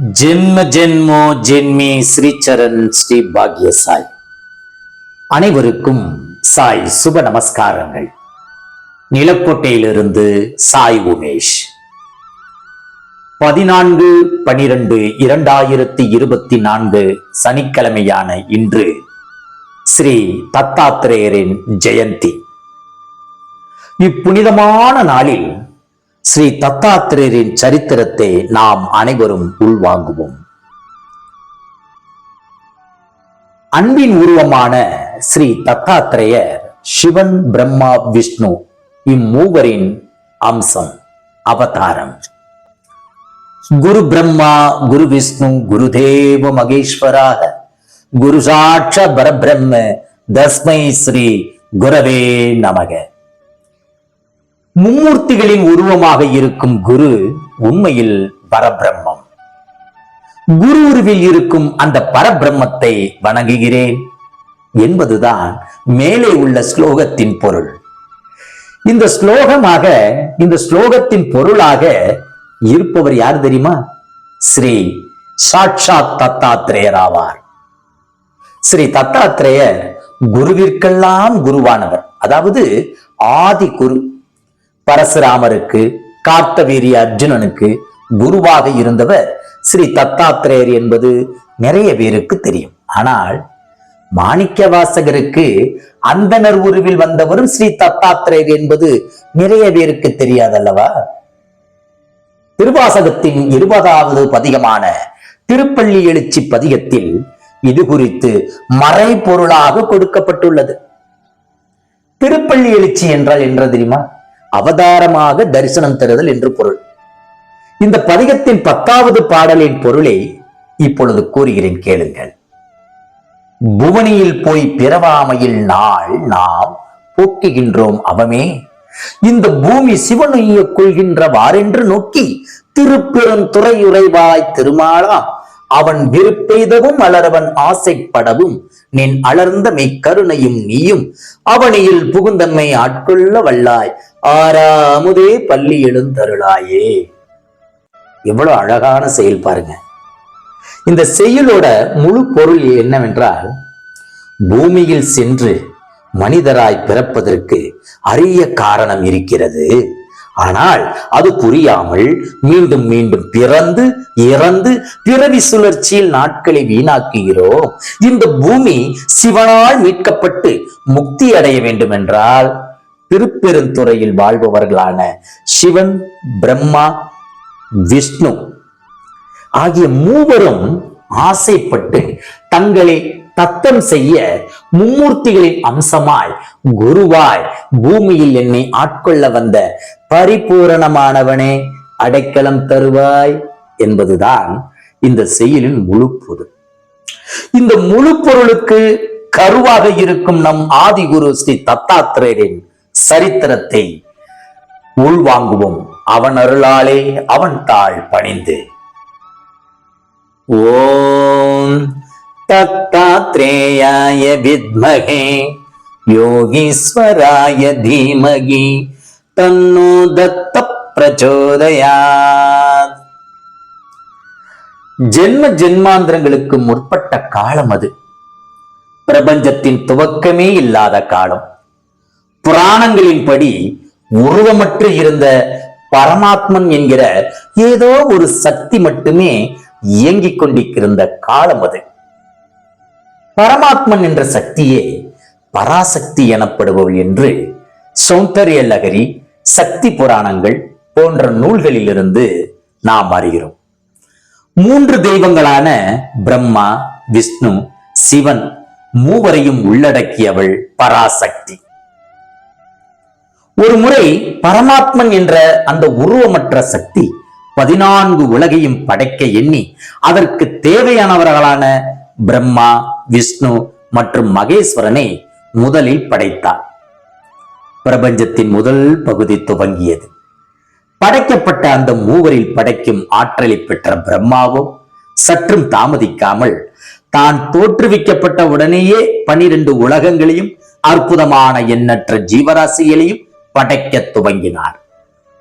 ஜென்ம ஜென்மோ ஜென்மி ஸ்ரீச்சரண் ஸ்ரீ பாக்ய சாய் அனைவருக்கும் சாய் சுப நமஸ்காரங்கள். நிலக்கோட்டையிலிருந்து சாய் உமேஷ். பதினான்கு பனிரெண்டு இரண்டாயிரத்தி இருபத்தி நான்கு சனிக்கிழமையான இன்று ஸ்ரீ தத்தாத்திரேயரின் ஜெயந்தி. இப்புனிதமான நாளில் ஸ்ரீ தத்தாத்திரேயரின் சரித்திரத்தை நாம் அனைவரும் உள்வாங்குவோம். அன்பின் உருவமான ஸ்ரீ தத்தாத்திரேயர் சிவன் பிரம்மா விஷ்ணு இம்மூவரின் அம்சம் அவதாரம். குரு பிரம்மா குரு விஷ்ணு குருதேவ மகேஸ்வராக குரு சாட்ச பரபிரம்ம தஸ்மை ஸ்ரீ குரவே நமக. மும்மூர்த்திகளின் உருவமாக இருக்கும் குரு உண்மையில் பரபிரம்மம். குரு உருவில் இருக்கும் அந்த பரபிரம்மத்தை வணங்குகிறேன் என்பதுதான் மேலே உள்ள ஸ்லோகத்தின் பொருள். இந்த ஸ்லோகமாக இந்த ஸ்லோகத்தின் பொருளாக இருப்பவர் யார் தெரியுமா? ஸ்ரீ சாட்சாத் தத்தாத்திரேயர் ஆவார். ஸ்ரீ தத்தாத்திரேயர் குருவிற்கெல்லாம் குருவானவர். அதாவது ஆதி குரு பரசுராமருக்கு கார்த்தவீரிய அர்ஜுனனுக்கு குருவாக இருந்தவர் ஸ்ரீ தத்தாத்திரேயர் என்பது நிறைய பேருக்கு தெரியும். ஆனால் மாணிக்க வாசகருக்கு அந்தனர் உருவில் வந்தவரும் ஸ்ரீ தத்தாத்திரேயர் என்பது நிறைய பேருக்கு தெரியாதல்லவா? திருவாசகத்தின் இருபதாவது பதிகமான திருப்பள்ளி எழுச்சி பதிகத்தில் இது குறித்து மறைபொருளாக கொடுக்கப்பட்டுள்ளது. திருப்பள்ளி எழுச்சி என்றால் என்ன தெரியுமா? அவதாரமாக தரிசனம் தருதல் என்று பொருள். இந்த பதிகத்தின் பத்தாவது பாடலின் பொருளை இப்பொழுது கூறுகிறேன் கேளுங்கள். புவனியில் போய் பிறவாமையில் நாள் நாம் போக்குகின்றோம் அவமே. இந்த பூமி சிவனுய்ய கொள்கின்றவாறென்று நோக்கி திருப்பெருந்துறையுறைவாய் திருமாலாம் அவன் விருப்பெய்தவும் அலரவன் ஆசைப்படவும் நின் அலர்ந்த மெய்க்கருணையும் நீயும் அவனியில் புகுந்தன்மை ஆட்கொள்ள வல்லாய் ஆறாமுதே பள்ளி எழுந்தருளாயே. எவ்வளவு அழகான செயல் பாருங்க. இந்த செயலோட முழு பொருள் என்னவென்றால் பூமியில் சென்று மனிதராய் பிறப்பதற்கு அரிய காரணம் இருக்கிறது. ஆனால் அது புரியாமல் மீண்டும் மீண்டும் பிறந்து இறந்து பிறவி சுழற்சியில் நாட்களை வீணாக்குகிறோம் இந்த பூமி சிவனால் மீட்கப்பட்டு முக்தி அடைய வேண்டும் என்றால் திருப்பெருந்துறையில் வாழ்பவர்களான சிவன் பிரம்மா விஷ்ணு ஆகிய மூவரும் ஆசைப்பட்டு தங்களை தத்தம் செய்ய மும்மூர்த்திகளின் அம்சமாய் குருவாய் பூமியில் என்னை ஆட்கொள்ள வந்த பரிபூரணமானவனே அடைக்கலம் தருவாய் என்பதுதான் இந்த செயலின் முழு பொருள். இந்த முழு பொருளுக்கு கருவாக இருக்கும் நம் ஆதிகுரு ஸ்ரீ தத்தாத்திரேயரின் சரித்திரத்தை உள்வாங்குவோம். அவன் அருளாலே அவன் தாழ் பணிந்து. ஓம் தத்தாத்ரேயாய வித்மகே யோகீஸ்வராய தீமகி தன்னோ தத்த பிரச்சோதயாத் ஜென்ம ஜென்மாந்திரங்களுக்கு முற்பட்ட காலம் அது. பிரபஞ்சத்தின் துவக்கமே இல்லாத காலம். புராணங்களின்படி உருவமற்று இருந்த பரமாத்மன் என்கிற ஏதோ ஒரு சக்தி மட்டுமே இயங்கிக் கொண்டிருந்த காலம் அது. பரமாத்மன் என்ற சக்தியே பராசக்தி எனப்படுபவள் என்று சௌந்தரிய லகரி சக்தி புராணங்கள் போன்ற நூல்களிலிருந்து நாம் அறிகிறோம். மூன்று தெய்வங்களான பிரம்மா விஷ்ணு சிவன் மூவரையும் உள்ளடக்கியவள் பராசக்தி. ஒரு முறை பரமாத்மன் என்ற அந்த உருவமற்ற சக்தி பதினான்கு உலகையும் படைக்க எண்ணி அதற்கு தேவையானவர்களான பிரம்மா விஷ்ணு மற்றும் மகேஸ்வரனை முதலில் படைத்தார். பிரபஞ்சத்தின் முதல் பகுதி துவங்கியது. படைக்கப்பட்ட அந்த மூவரில் படைக்கும் ஆற்றலை பெற்ற பிரம்மாவோ சற்றும் தாமதிக்காமல் தான் தோற்றுவிக்கப்பட்ட உடனேயே பனிரெண்டு உலகங்களையும் அற்புதமான எண்ணற்ற ஜீவராசிகளையும் படைக்க துவங்கினார்.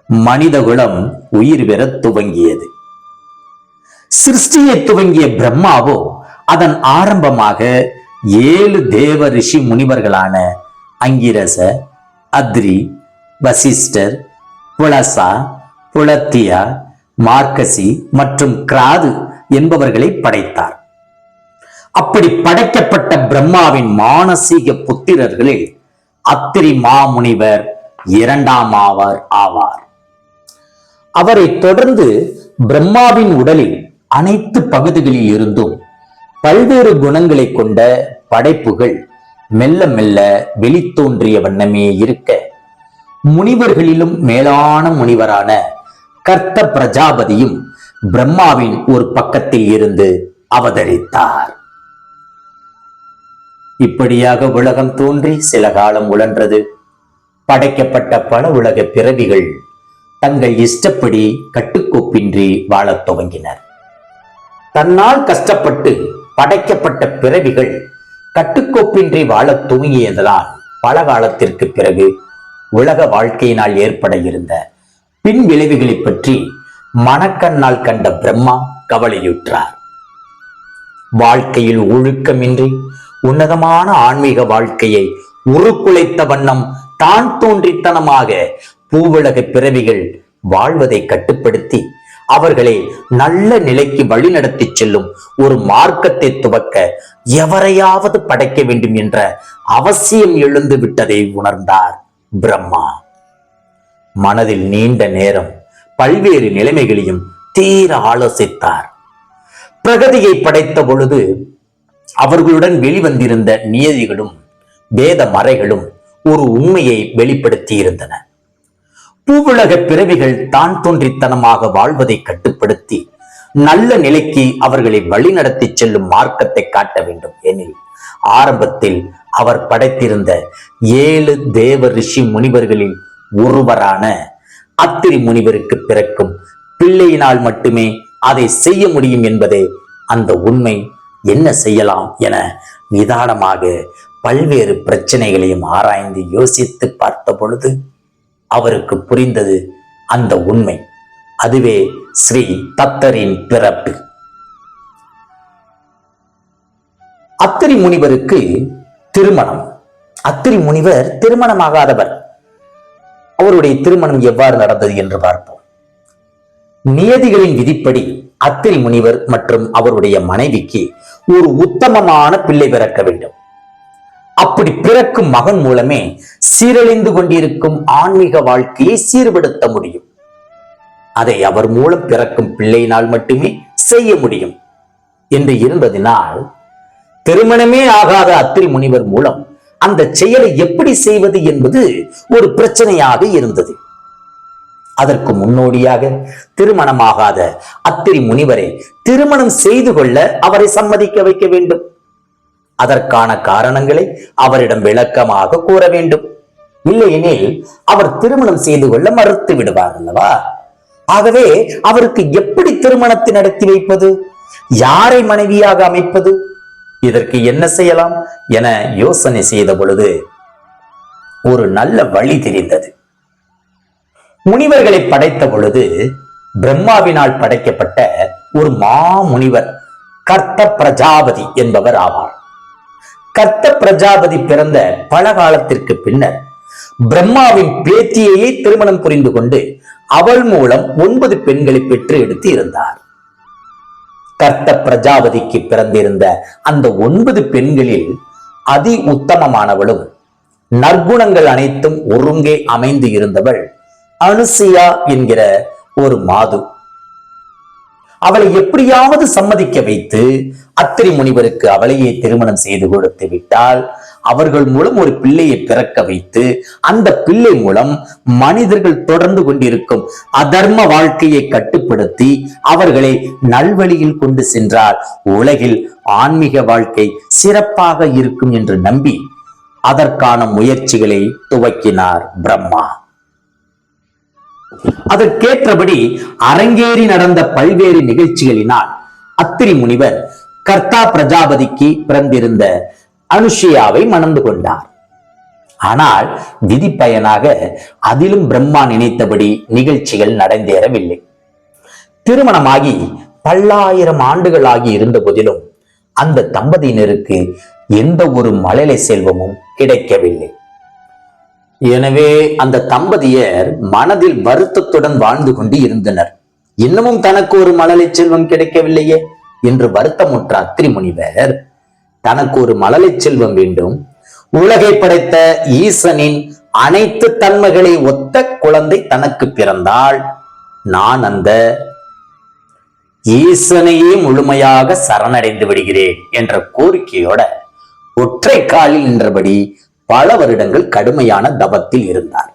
மனிதகுலம் உயிர் பெற துவங்கியது. சிருஷ்டியை துவங்கிய பிரம்மாவோ அதன் ஆரம்பமாக ஏழு தேவ ரிஷி முனிவர்களான அங்கிரச அத்ரி வசிஷ்டர் புலசா புலத்தியா மார்க்கசி மற்றும் கிராது என்பவர்களை படைத்தார். அப்படி படைக்கப்பட்ட பிரம்மாவின் மானசீக புத்திரர்களில் அத்திரி மாமுனிவர் இரண்டாம் ஆவார் ஆவார். அவரை தொடர்ந்து பிரம்மாவின் உடலில் அனைத்து பகுதிகளில் இருந்தும் பல்வேறு குணங்களை கொண்ட படைப்புகள் மெல்ல மெல்ல வெளித்தோன்றிய வண்ணமே இருக்க. முனிவர்களிலும் மேலான முனிவரான கர்த்த பிரஜாபதியும் பிரம்மாவின் ஒரு பக்கத்தில் இருந்து அவதரித்தார். இப்படியாக உலகம் தோன்றி சில காலம் உழன்றது. படைக்கப்பட்ட பல உலக பிறவிகள் தங்கள் இஷ்டப்படி கட்டுக்கோப்பின்றி வாழத் துவங்கினர். தன்னால் கஷ்டப்பட்டு படைக்கப்பட்ட பிறவிகள் கட்டுக்கோப்பின்றி வாழத் துவங்கியதனால் பல காலத்திற்கு பிறகு உலக வாழ்க்கையினால் ஏற்பட இருந்த பின் விளைவுகளை பற்றி மனக்கண்ணால் கண்ட பிரம்மா கவலையுற்றார். வாழ்க்கையில் ஒழுக்கமின்றி உன்னதமான ஆன்மீக வாழ்க்கையை உருக்குலைத்த வண்ணம் தான் தோன்றித்தனமாக பூவுலக பிறவிகள் வாழ்வதை கட்டுப்படுத்தி அவர்களை நல்ல நிலைக்கு வழிநடத்தி செல்லும் ஒரு மார்க்கத்தை துவக்க எவரையாவது படைக்க வேண்டும் என்ற அவசியம் எழுந்து விட்டதை உணர்ந்தார் பிரம்மா. மனதில் நீண்ட நேரம் பல்வேறு நிலைமைகளையும் தீர ஆலோசித்தார். பிரகதியை படைத்த பொழுது அவர்களுடன் வெளிவந்திருந்த நியதிகளும் வேத மறைகளும் ஒரு உண்மையை வெளிப்படுத்தியிருந்தன. பூவுலக பிறவிகள் தான் தோன்றித்தனமாக வாழ்வதை கட்டுப்படுத்தி நல்ல நிலைக்கு அவர்களை வழிநடத்தி செல்லும் மார்க்கத்தை காட்ட வேண்டும். எனில் ஆரம்பத்தில் அவர் படைத்திருந்த ஏழு தேவ ரிஷி முனிவர்களில் ஒருவரான அத்திரி முனிவருக்கு பிறக்கும் பிள்ளையினால் மட்டுமே அதை செய்ய முடியும் என்பதே அந்த உண்மை. என்ன செய்யலாம் என நிதானமாக பல்வேறு பிரச்சனைகளையும் ஆராய்ந்து யோசித்து பார்த்த பொழுது அவருக்கு புரிந்தது அந்த உண்மை. அதுவே ஸ்ரீ தத்தரின் பிறப்பு. அத்திரி முனிவருக்கு திருமணம். அத்திரி முனிவர் திருமணமாகாதவர். அவருடைய திருமணம் எவ்வாறு நடந்தது என்று பார்ப்போம். நியதிகளின் விதிப்படி அத்திரி முனிவர் மற்றும் அவருடைய மனைவிக்கு ஒரு உத்தமமான பிள்ளை பிறக்க வேண்டும். அப்படி பிறக்கும் மகன் மூலமே சீரழிந்து கொண்டிருக்கும் ஆன்மீக வாழ்க்கையை சீர்படுத்த முடியும். அதை அவர் மூலம் பிறக்கும் பிள்ளையினால் மட்டுமே செய்ய முடியும். என்று இருந்ததினால் திருமணமே ஆகாத அத்திரி முனிவர் மூலம் அந்த செயலை எப்படி செய்வது என்பது ஒரு பிரச்சனையாக இருந்தது. அதற்கு முன்னோடியாக திருமணமாகாத அத்திரி முனிவரை திருமணம் செய்து கொள்ள அவரை சம்மதிக்க வைக்க வேண்டும். அதற்கான காரணங்களை அவரிடம் விளக்கமாக கூற வேண்டும். இல்லையெனில் அவர் திருமணம் செய்து கொள்ள மறுத்து விடுவார் அல்லவா? ஆகவே அவருக்கு எப்படி திருமணத்தை நடத்தி வைப்பது? யாரை மனைவியாக அமைப்பது? இதற்கு என்ன செய்யலாம் என யோசனை செய்த பொழுது ஒரு நல்ல வழி தெரிந்தது. முனிவர்களை படைத்த பொழுது பிரம்மாவினால் படைக்கப்பட்ட ஒரு மாமுனிவர் கர்த்த பிரஜாபதி என்பவர் ஆவார். கர்த்த பிரஜாபதி பிறந்த பல காலத்திற்கு பின்னர் பிரம்மாவின் பேத்தியையே திருமணம் புரிந்து கொண்டு அவள் மூலம் ஒன்பது பெண்களை பெற்று எடுத்து இருந்தார். கர்த்த பிரஜாபதிக்கு பிறந்திருந்த அந்த ஒன்பது பெண்களில் அதி உத்தமமானவளும் நற்குணங்கள் அனைத்தும் ஒருங்கே அமைந்து இருந்தவள் அனுசியா என்கிற ஒரு மாது. அவளை எப்படியாவது சம்மதிக்க வைத்து அத்திரி முனிவருக்கு அவளையே திருமணம் செய்து கொடுத்து விட்டால் அவர்கள் மூலம் ஒரு பிள்ளையை பிறக்க வைத்து அந்த பிள்ளை மூலம் மனிதர்கள் தொடர்ந்து கொண்டிருக்கும் அதர்ம வாழ்க்கையை கட்டுப்படுத்தி அவர்களை நல்வழியில் கொண்டு சென்றால் உலகில் ஆன்மீக வாழ்க்கை சிறப்பாக இருக்கும் என்று நம்பி அதற்கான முயற்சிகளை துவக்கினார் பிரம்மா. அதற்கேற்றபடி அரங்கேறி நடந்த பல்வேறு நிகழ்ச்சிகளினால் அத்திரி முனிவர் கர்த்தா பிரஜாபதிக்கு பிறந்திருந்த அனுஷியாவை மணந்து கொண்டார். ஆனால் விதி பயனாக அதிலும் பிரம்மா நினைத்தபடி நிகழ்ச்சிகள் நடந்தேறவில்லை. திருமணமாகி பல்லாயிரம் ஆண்டுகளாகி இருந்த போதிலும் அந்த தம்பதியினருக்கு எந்த ஒரு மழலை செல்வமும் கிடைக்கவில்லை. எனவே அந்த தம்பதியர் மனதில் வருத்தத்துடன் வாழ்ந்து கொண்டு இருந்தனர். இன்னமும் தனக்கு ஒரு மழலை செல்வம் கிடைக்கவில்லையே என்று வருத்தமுற்ற அத்திரி முனிவர் தனக்கு ஒரு மழலை செல்வம் வேண்டும். உலகை படைத்த ஈசனின் அனைத்து தன்மைகளை ஒத்த குழந்தை தனக்கு பிறந்தால் நான் அந்த ஈசனையே முழுமையாக சரணடைந்து விடுகிறேன் என்ற கோரிக்கையோட ஒற்றை காலில் நின்றபடி பல வருடங்கள் கடுமையான தவத்தில் இருந்தார்.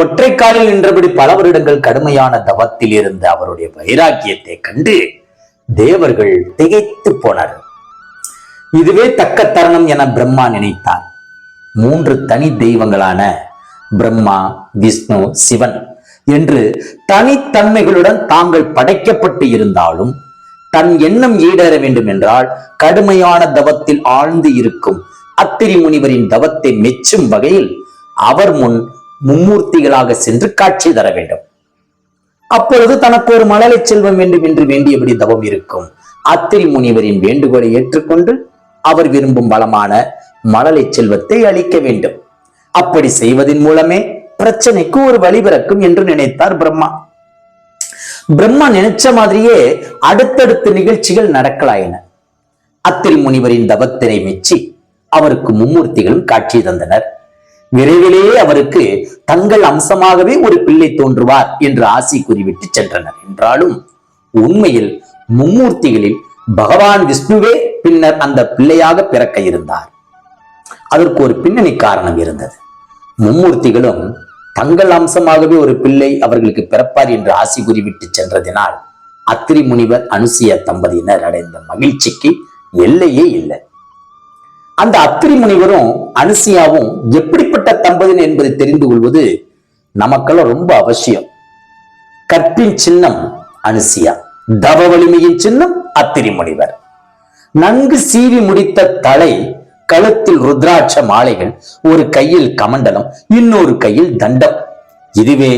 ஒற்றை காலில் நின்றபடி பல வருடங்கள் கடுமையான தவத்தில் இருந்த அவருடைய வைராக்கியத்தை கண்டு தேவர்கள் திகைத்து போனர் இதுவே தக்க தருணம் என பிரம்மா நினைத்தார். மூன்று தனி தெய்வங்களான பிரம்மா விஷ்ணு சிவன் என்று தனித்தன்மைகளுடன் தாங்கள் படைக்கப்பட்டு இருந்தாலும் தன் எண்ணம் ஈடேற வேண்டும் என்றால் கடுமையான தவத்தில் ஆழ்ந்து இருக்கும் அத்திரி முனிவரின் தவத்தை மெச்சும் வகையில் அவர் முன் மும்மூர்த்திகளாக சென்று காட்சி தர வேண்டும். அப்பொழுது தனக்கு ஒரு மழலை செல்வம் வேண்டும் என்று வேண்டியபடி தவம் இருக்கும். அத்திரி முனிவரின் வேண்டுகோளை ஏற்றுக்கொண்டு அவர் விரும்பும் வளமான மழலை செல்வத்தை அளிக்க வேண்டும். அப்படி செய்வதன் மூலமே பிரச்சனைக்கு ஒரு வழி பிறக்கும் என்று நினைத்தார் பிரம்மா. பிரம்மா நினைச்ச மாதிரியே அடுத்தடுத்த நிகழ்ச்சிகள் நடக்கலாயின. அத்திரி முனிவரின் தவத்தினை மெச்சி அவருக்கு மும்மூர்த்திகளும் காட்சி தந்தனர். விரைவிலேயே அவருக்கு தங்கள் அம்சமாகவே ஒரு பிள்ளை தோன்றுவார் என்று ஆசி கூறிவிட்டு சென்றனர். என்றாலும் உண்மையில் மும்மூர்த்திகளில் பகவான் விஷ்ணுவே பின்னர் அந்த பிள்ளையாக பிறக்க இருந்தார். அதற்கு ஒரு பின்னணி காரணம் இருந்தது. மும்மூர்த்திகளும் தங்கள் அம்சமாகவே ஒரு பிள்ளை அவர்களுக்கு பிறப்பார் என்று ஆசி கூறிவிட்டு சென்றதினால் அத்திரி முனிவர் அனுசிய தம்பதியினர் அடைந்த மகிழ்ச்சிக்கு எல்லையே இல்லை. அந்த அத்திரி முனிவரும் அனுசியாவும் எப்படிப்பட்ட தம்பதியினர் என்பதை தெரிந்து கொள்வது நமக்கெல்லாம் ரொம்ப அவசியம். கற்பின் சின்னம் அனுசியா தவ வலிமையின் சின்னம் அத்திரி முனிவர். நன்கு சீவி முடித்த தலை கழுத்தில் ருத்ராட்ச மாலைகள் ஒரு கையில் கமண்டலம் இன்னொரு கையில் தண்டம். இதுவே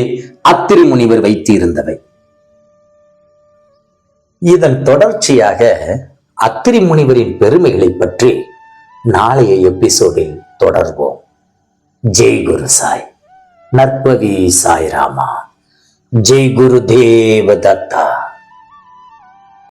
அத்திரி முனிவர் வைத்து இருந்தவை இதன் தொடர்ச்சியாக அத்திரி முனிவரின் பெருமைகளை பற்றி நாளைய எபிசோடில் தொடர்வோம். ஜெய் குரு சாய். நற்பவி சாய் ராமா ஜெய் குரு தேவ தத்தா